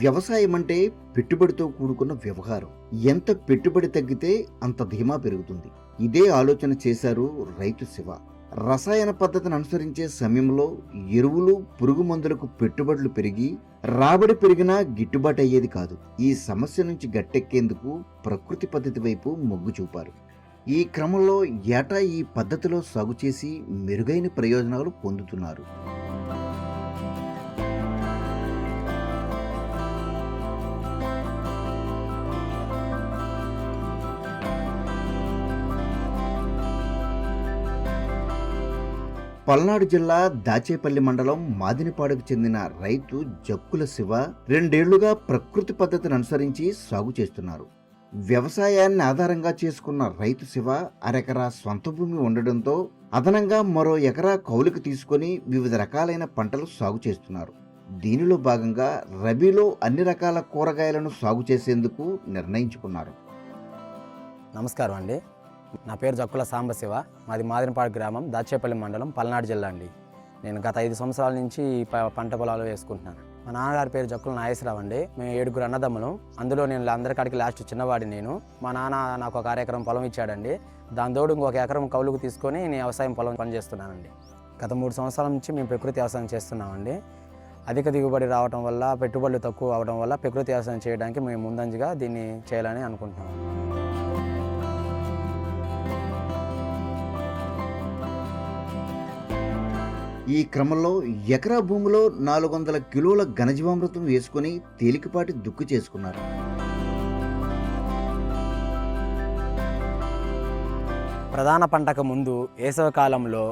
వ్యవసాయం అంటే పెట్టుబడితో కూడుకున్న వ్యవహారం. ఎంత పెట్టుబడి తగ్గితే అంత ధీమా పెరుగుతుంది. ఇదే ఆలోచన చేశారు రైతు శివ. రసాయన పద్ధతిని అనుసరించే సమయంలో ఎరువులు పురుగు మందులకు పెట్టుబడులు పెరిగి రాబడి పెరిగినా గిట్టుబాటు అయ్యేది కాదు. ఈ సమస్య నుంచి గట్టెక్కేందుకు ప్రకృతి పద్ధతి వైపు మొగ్గు చూపారు. ఈ క్రమంలో ఏటా ఈ పద్ధతిలో సాగు చేసి మెరుగైన ప్రయోజనాలు పొందుతున్నారు? పల్నాడు జిల్లా దాచేపల్లి మండలం మాదినిపాడుకు చెందిన రైతు జక్కుల శివ రెండేళ్ళుగా ప్రకృతి పద్ధతిని అనుసరించి సాగు చేస్తున్నారు. వ్యవసాయాన్ని ఆధారంగా చేసుకున్న రైతు శివ అరెకరా సొంత భూమి ఉండడంతో అదనంగా మరో ఎకరా కౌలుకు తీసుకొని వివిధ రకాలైన పంటలు సాగు చేస్తున్నారు. దీనిలో భాగంగా రబీలో అన్ని రకాల కూరగాయలను సాగు చేసేందుకు నిర్ణయించుకున్నారు. నమస్కారం అండి. నా పేరు జక్కుల సాంబశివ. మాది మాదినపాడు గ్రామం దాచేపల్లి మండలం పల్నాడు జిల్లా అండి. నేను గత ఐదు సంవత్సరాల నుంచి ప- పంట పొలాలు వేసుకుంటున్నాను. మా నాన్నగారి పేరు జక్కుల నాగేశ్వరరావు అండి. మేము ఏడుగురు అన్నదమ్ములు. అందులో నేను అందరికాడికి లాస్ట్ చిన్నవాడి నేను. మా నాన్న నాకు ఒక ఎకరం పొలం ఇచ్చాడండి. దాని తోడు ఇంకొక ఎకరం కౌలుకు తీసుకొని నేను వ్యవసాయం పొలం పనిచేస్తున్నానండి. గత మూడు సంవత్సరాల నుంచి మేము ప్రకృతి వ్యవసాయం చేస్తున్నామండి. అధిక దిగుబడి రావడం వల్ల పెట్టుబడులు తక్కువ అవడం వల్ల ప్రకృతి వ్యవసాయం చేయడానికి మేము ముందంజగా దీన్ని చేయాలని అనుకుంటున్నాం. ఈ క్రమంలో ఎకరా భూమిలో నాలుగు వందల కిలోల ఘనజీవామృతం వేసుకుని తేలికపాటి దుక్కు చేసుకున్నారు. ప్రధాన పంటకు ముందు వేసవకాలంలో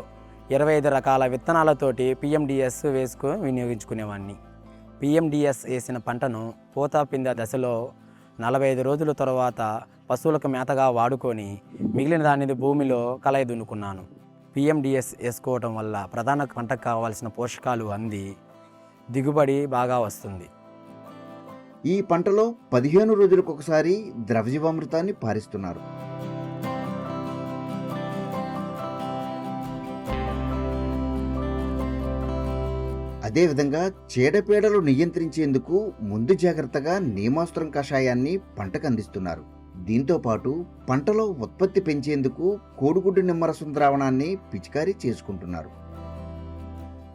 ఇరవై ఐదు రకాల విత్తనాలతోటి పిఎండిఎస్ వేసుకొని వినియోగించుకునేవాడిని పిఎండిఎస్ వేసిన పంటను పూత పిందె దశలో నలభై ఐదు రోజుల తర్వాత పశువులకు మేతగా వాడుకొని మిగిలిన దానిని భూమిలో కలయి దున్నుకున్నాను పిఎండిఎస్ వేసుకోవటం వల్ల ప్రధాన పంటకు కావాల్సిన పోషకాలు అంది. దిగుబడి బాగా వస్తుంది. ఈ పంటలో పదిహేను రోజులకు ఒకసారి ద్రవజీవామృతాన్ని పారిస్తున్నారు. అదేవిధంగా చీడపీడలు నియంత్రించేందుకు ముందు జాగ్రత్తగా నియమాస్త్రం కషాయాన్ని పంటకు అందిస్తున్నారు. దీంతో పాటు పంటలో ఉత్పత్తి పెంచేందుకు కోడిగుడ్డు నిమ్మరసం ద్రావణాన్ని పిచికారీ చేసుకుంటున్నారు.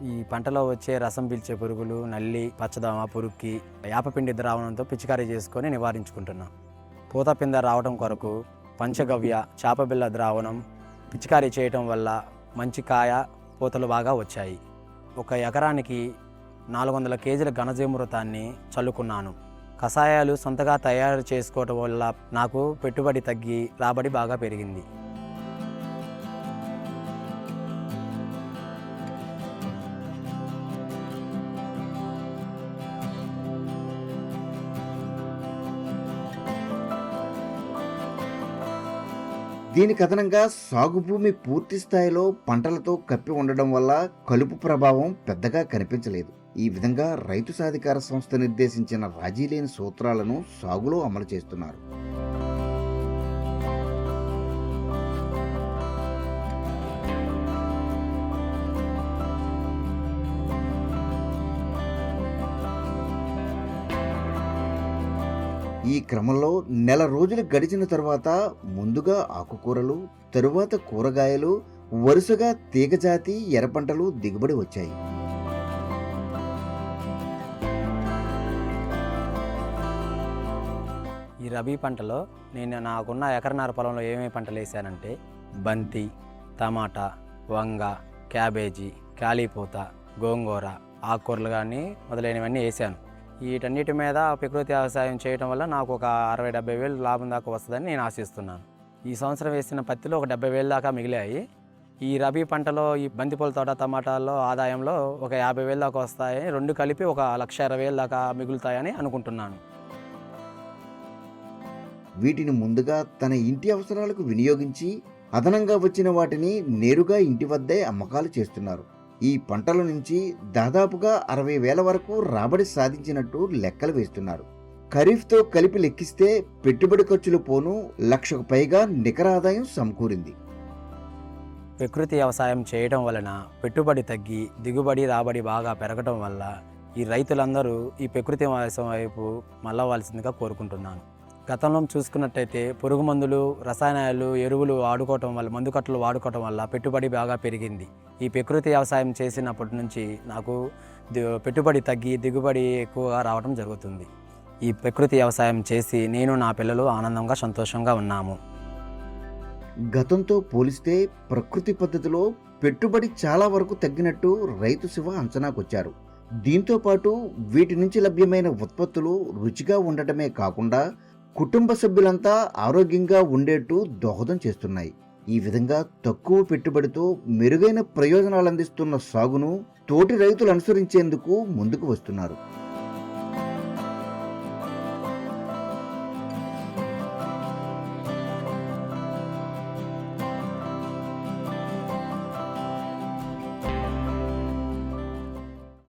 ఈ పంటలో వచ్చే రసం పీల్చే పురుగులు నల్లి పచ్చదోమ పురుగుకి యాపపిండి ద్రావణంతో పిచికారీ చేసుకొని నివారించుకుంటున్నాం. పూతపింద రావడం కొరకు పంచగవ్య చేపబిల్ల ద్రావణం పిచికారీ చేయటం వల్ల మంచి కాయ పూతలు బాగా వచ్చాయి. ఒక ఎకరానికి నాలుగు వందల కేజీల ఘనజీమృతాన్ని చల్లుకున్నాను. కషాయాలు సొంతగా తయారు చేసుకోవటం వల్ల నాకు పెట్టుబడి తగ్గి రాబడి బాగా పెరిగింది. దీని కథనంగా సాగు భూమి పూర్తి స్థాయిలో పంటలతో కప్పి ఉండడం వల్ల కలుపు ప్రభావం పెద్దగా కనిపించలేదు. ఈ విధంగా రైతు సాధికార సంస్థ నిర్దేశించిన రాజీ లేని సూత్రాలను సాగులో అమలు చేస్తున్నారు. ఈ క్రమంలో నెల రోజులు గడిచిన తర్వాత ముందుగా ఆకుకూరలు తరువాత కూరగాయలు వరుసగా తీగజాతి ఎర్రపంటలు దిగుబడి వచ్చాయి. ఈ రబీ పంటలో నేను నాకున్న ఎకరన్నర పొలంలో ఏమేమి పంటలు వేసానంటే బంతి టమాటా వంగ క్యాబేజీ కాలీపూత గోంగూర ఆకుకూరలు కానీ మొదలైనవన్నీ వేసాను. వీటన్నిటి మీద ప్రకృతి వ్యవసాయం చేయడం వల్ల నాకు ఒక అరవై డెబ్బై వేలు లాభం దాకా వస్తుందని నేను ఆశిస్తున్నాను. ఈ సంవత్సరం వేసిన పత్తిలో ఒక డెబ్బై వేలు దాకా మిగిలాయి. ఈ రబీ పంటలో ఈ బంతిపూల తోట టమాటాల్లో ఆదాయంలో ఒక యాభై వేలు దాకా వస్తాయి. రెండు కలిపి ఒక లక్ష ఇరవై వేలు దాకా మిగులుతాయని అనుకుంటున్నాను. వీటిని ముందుగా తన ఇంటి అవసరాలకు వినియోగించి అదనంగా వచ్చిన వాటిని నేరుగా ఇంటి వద్దే అమ్మకాలు చేస్తున్నారు. ఈ పంటల నుంచి దాదాపుగా అరవై వేల వరకు రాబడి సాధించినట్టు లెక్కలు వేస్తున్నారు. ఖరీఫ్తో కలిపి లెక్కిస్తే పెట్టుబడి ఖర్చులు పోను లక్షకు పైగా నికర ఆదాయం సమకూరింది. ప్రకృతి వ్యవసాయం చేయడం వలన పెట్టుబడి తగ్గి దిగుబడి రాబడి బాగా పెరగటం వల్ల ఈ రైతులందరూ ఈ ప్రకృతి వ్యవసాయం వైపు మళ్ళవలసిందిగా కోరుకుంటున్నాను. గతంలో చూసుకున్నట్టయితే పురుగు మందులు రసాయనాలు ఎరువులు వాడుకోవటం వల్ల మందు కట్టలు వాడుకోవటం వల్ల పెట్టుబడి బాగా పెరిగింది. ఈ ప్రకృతి వ్యవసాయం చేసినప్పటి నుంచి నాకు పెట్టుబడి తగ్గి దిగుబడి ఎక్కువగా రావడం జరుగుతుంది. ఈ ప్రకృతి వ్యవసాయం చేసి నేను నా పిల్లలు ఆనందంగా సంతోషంగా ఉన్నాము. గతంతో పోలిస్తే ప్రకృతి పద్ధతిలో పెట్టుబడి చాలా వరకు తగ్గినట్టు రైతు శివ అంచనాకొచ్చారు దీంతో పాటు వీటి నుంచి లభ్యమైన ఉత్పత్తులు రుచిగా ఉండటమే కాకుండా కుటుంబ సభ్యులంతా ఆరోగ్యంగా ఉండేట్టు దోహదం చేస్తున్నాయి. ఈ విధంగా తక్కువ పెట్టుబడితో మెరుగైన ప్రయోజనాలు అందిస్తున్న సాగును తోటి రైతులు అనుసరించేందుకు ముందుకు వస్తున్నారు.